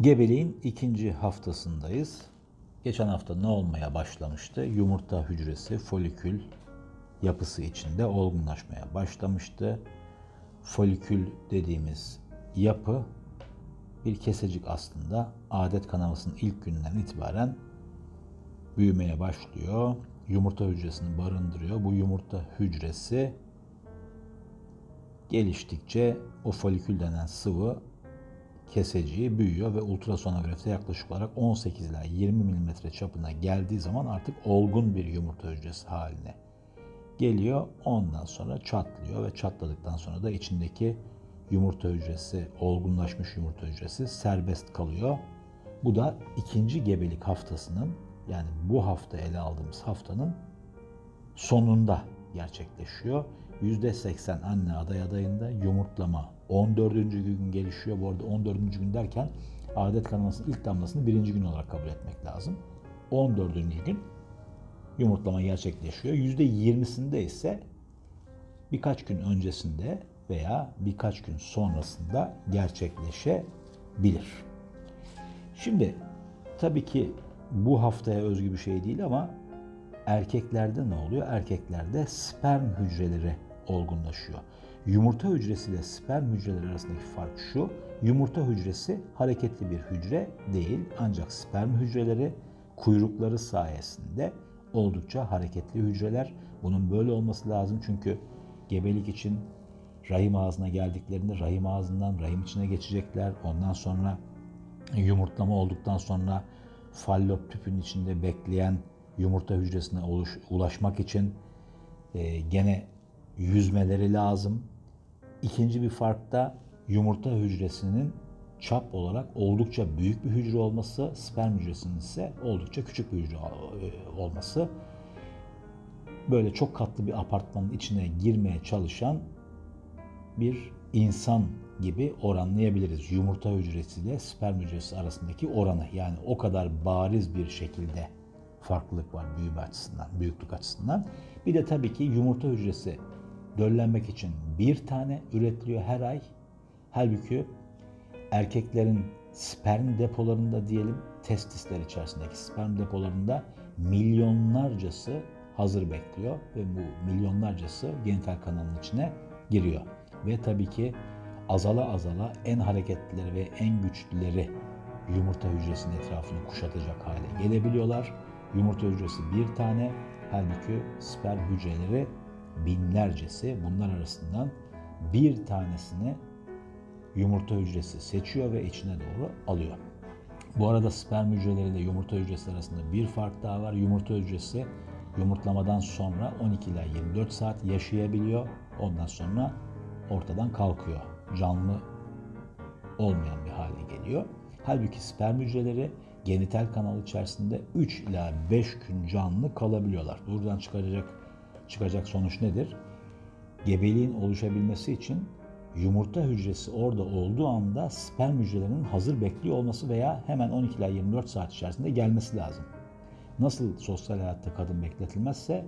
Gebeliğin ikinci haftasındayız. Geçen hafta ne olmaya başlamıştı? Yumurta hücresi folikül yapısı içinde olgunlaşmaya başlamıştı. Folikül dediğimiz yapı bir kesecik aslında. Adet kanamasının ilk günden itibaren büyümeye başlıyor. Yumurta hücresini barındırıyor. Bu yumurta hücresi geliştikçe o folikül denen sıvı keseciği büyüyor ve ultrasonografide yaklaşık olarak 18 ila 20 mm çapına geldiği zaman artık olgun bir yumurta hücresi haline geliyor. Ondan sonra çatlıyor ve çatladıktan sonra da içindeki yumurta hücresi, olgunlaşmış yumurta hücresi serbest kalıyor. Bu da ikinci gebelik haftasının yani bu hafta ele aldığımız haftanın sonunda gerçekleşiyor. %80 anne aday adayında yumurtlama 14. gün gelişiyor. Bu arada 14. gün derken adet kanamasının ilk damlasını birinci gün olarak kabul etmek lazım. 14. gün yumurtlama gerçekleşiyor. %20'sinde ise birkaç gün öncesinde veya birkaç gün sonrasında gerçekleşebilir. Şimdi tabii ki bu haftaya özgü bir şey değil ama erkeklerde ne oluyor? Erkeklerde sperm hücreleri olgunlaşıyor. Yumurta hücresi ile sperm hücreleri arasındaki fark şu. Yumurta hücresi hareketli bir hücre değil ancak sperm hücreleri kuyrukları sayesinde oldukça hareketli hücreler. Bunun böyle olması lazım çünkü gebelik için rahim ağzına geldiklerinde rahim ağzından rahim içine geçecekler. Ondan sonra yumurtlama olduktan sonra fallop tüpün içinde bekleyen yumurta hücresine ulaşmak için e, gene yüzmeleri lazım. İkinci bir fark da yumurta hücresinin çap olarak oldukça büyük bir hücre olması, sperm hücresinin ise oldukça küçük bir hücre e, olması. Böyle çok katlı bir apartmanın içine girmeye çalışan bir insan gibi oranlayabiliriz. Yumurta hücresi ile sperm hücresi arasındaki oranı. Yani o kadar bariz bir şekilde farklılık var büyüme açısından, büyüklük açısından. Bir de tabii ki yumurta hücresi döllenmek için bir tane üretiliyor her ay. Halbuki erkeklerin sperm depolarında diyelim testisler içerisindeki sperm depolarında milyonlarcası hazır bekliyor ve bu milyonlarcası genital kanalının içine giriyor. Ve tabii ki azala azala en hareketlileri ve en güçlüleri yumurta hücresinin etrafını kuşatacak hale gelebiliyorlar. Yumurta hücresi bir tane, halbuki sperm hücreleri binlercesi. Bunlar arasından bir tanesini yumurta hücresi seçiyor ve içine doğru alıyor. Bu arada sperm hücreleri ile yumurta hücresi arasında bir fark daha var. Yumurta hücresi yumurtlamadan sonra 12 ila 24 saat yaşayabiliyor. Ondan sonra ortadan kalkıyor. Canlı olmayan bir hale geliyor. Halbuki sperm hücreleri genital kanal içerisinde 3 ila 5 gün canlı kalabiliyorlar. Buradan çıkacak çıkacak sonuç nedir? Gebeliğin oluşabilmesi için yumurta hücresi orada olduğu anda sperm hücrelerinin hazır bekliyor olması veya hemen 12 ila 24 saat içerisinde gelmesi lazım. Nasıl sosyal hayatta kadın bekletilmezse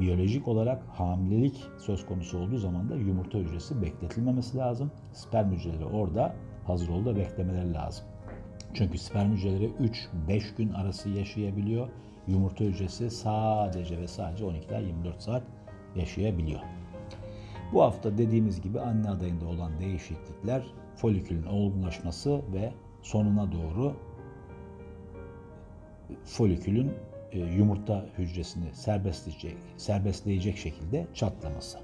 biyolojik olarak hamilelik söz konusu olduğu zaman da yumurta hücresi bekletilmemesi lazım. Sperm hücreleri orada hazır ol da beklemeleri lazım. Çünkü sperm hücreleri 3-5 gün arası yaşayabiliyor. Yumurta hücresi sadece ve sadece 12 ila 24 saat yaşayabiliyor. Bu hafta dediğimiz gibi anne adayında olan değişiklikler folikülün olgunlaşması ve sonuna doğru folikülün e, yumurta hücresini serbestleyecek, serbestleyecek şekilde çatlaması.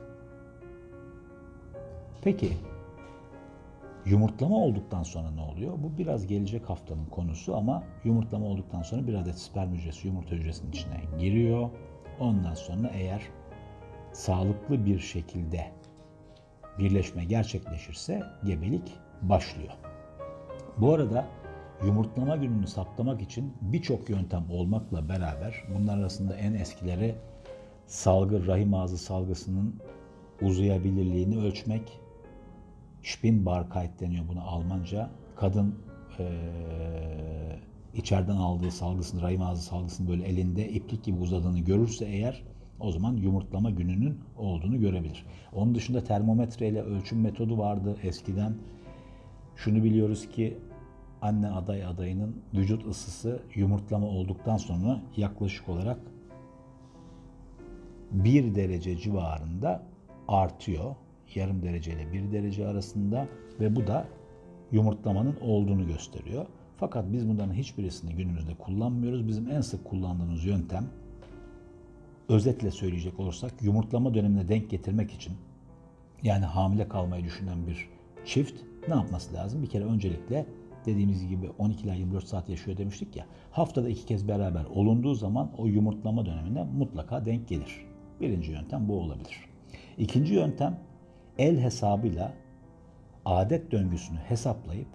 Peki yumurtlama olduktan sonra ne oluyor? Bu biraz gelecek haftanın konusu ama yumurtlama olduktan sonra bir adet sperm hücresi yumurta hücresinin içine giriyor. Ondan sonra eğer sağlıklı bir şekilde birleşme gerçekleşirse gebelik başlıyor. Bu arada yumurtlama gününü saptamak için birçok yöntem olmakla beraber bunlar arasında en eskileri salgı rahim ağzı salgısının uzayabilirliğini ölçmek. Spinnbarkeit deniyor buna Almanca. Kadın e, içeriden aldığı salgısını, rahim ağzı salgısını böyle elinde iplik gibi uzadığını görürse eğer o zaman yumurtlama gününün olduğunu görebilir. Onun dışında termometre ile ölçüm metodu vardı eskiden. Şunu biliyoruz ki anne aday adayının vücut ısısı yumurtlama olduktan sonra yaklaşık olarak 1 derece civarında artıyor. Yarım derece ile 1 derece arasında ve bu da yumurtlamanın olduğunu gösteriyor. Fakat biz bunların hiçbirisini günümüzde kullanmıyoruz. Bizim en sık kullandığımız yöntem özetle söyleyecek olursak yumurtlama dönemine denk getirmek için yani hamile kalmayı düşünen bir çift ne yapması lazım? Bir kere öncelikle dediğimiz gibi 12 ila 24 saat yaşıyor demiştik ya. Haftada iki kez beraber olunduğu zaman o yumurtlama dönemine mutlaka denk gelir. Birinci yöntem bu olabilir. İkinci yöntem el hesabıyla adet döngüsünü hesaplayıp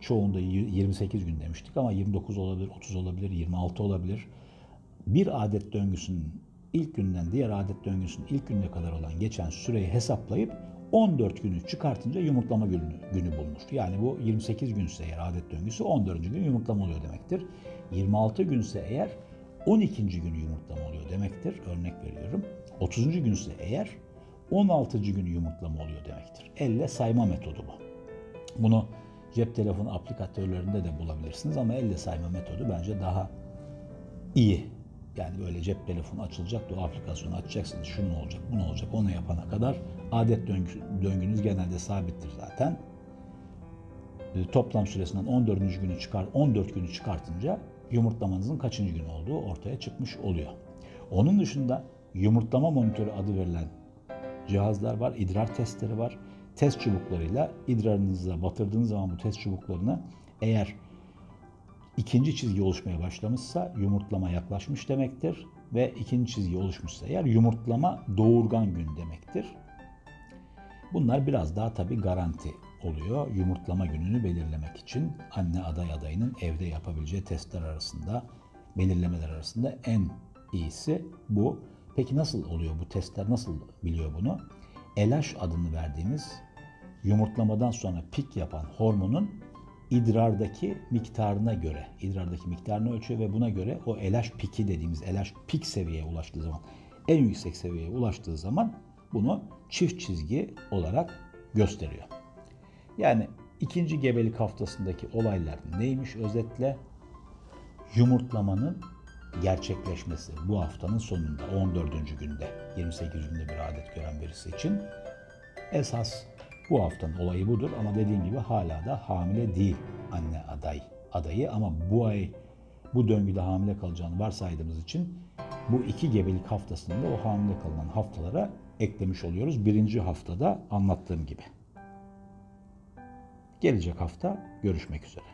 çoğunda 28 gün demiştik ama 29 olabilir, 30 olabilir, 26 olabilir. Bir adet döngüsünün ilk günden diğer adet döngüsünün ilk gününe kadar olan geçen süreyi hesaplayıp 14 günü çıkartınca yumurtlama günü, günü bulunur. Yani bu 28 günse eğer adet döngüsü 14. gün yumurtlama oluyor demektir. 26 günse eğer 12. günü yumurtlama oluyor demektir. Örnek veriyorum. 30. günse eğer 16. günü yumurtlama oluyor demektir. Elle sayma metodu bu. Bunu cep telefonu aplikatörlerinde de bulabilirsiniz ama elle sayma metodu bence daha iyi. Yani böyle cep telefonu açılacak da o aplikasyonu açacaksınız. Şunu olacak, bunu olacak, onu yapana kadar adet döngü, döngünüz genelde sabittir zaten. E, Toplam süresinden 14. günü çıkar, 14 günü çıkartınca yumurtlamanızın kaçıncı gün olduğu ortaya çıkmış oluyor. Onun dışında yumurtlama monitörü adı verilen cihazlar var, idrar testleri var. Test çubuklarıyla idrarınıza batırdığınız zaman bu test çubuklarını eğer ikinci çizgi oluşmaya başlamışsa yumurtlama yaklaşmış demektir ve ikinci çizgi oluşmuşsa eğer yumurtlama doğurgan gün demektir. Bunlar biraz daha tabi garanti oluyor. Yumurtlama gününü belirlemek için anne aday adayının evde yapabileceği testler arasında, belirlemeler arasında en iyisi bu. Peki nasıl oluyor bu testler? Nasıl biliyor bunu? LH adını verdiğimiz yumurtlamadan sonra pik yapan hormonun idrardaki miktarına göre, idrardaki miktarını ölçüyor ve buna göre o LH piki dediğimiz LH pik seviyeye ulaştığı zaman, en yüksek seviyeye ulaştığı zaman bunu çift çizgi olarak gösteriyor. Yani ikinci gebelik haftasındaki olaylar neymiş özetle? Yumurtlamanın gerçekleşmesi bu haftanın sonunda 14. günde 28 günde bir adet gören birisi için esas bu haftanın olayı budur ama dediğim gibi hala da hamile değil anne aday adayı ama bu ay bu döngüde hamile kalacağını varsaydığımız için bu iki gebelik haftasında o hamile kalınan haftalara eklemiş oluyoruz. Birinci haftada anlattığım gibi. Gelecek hafta görüşmek üzere.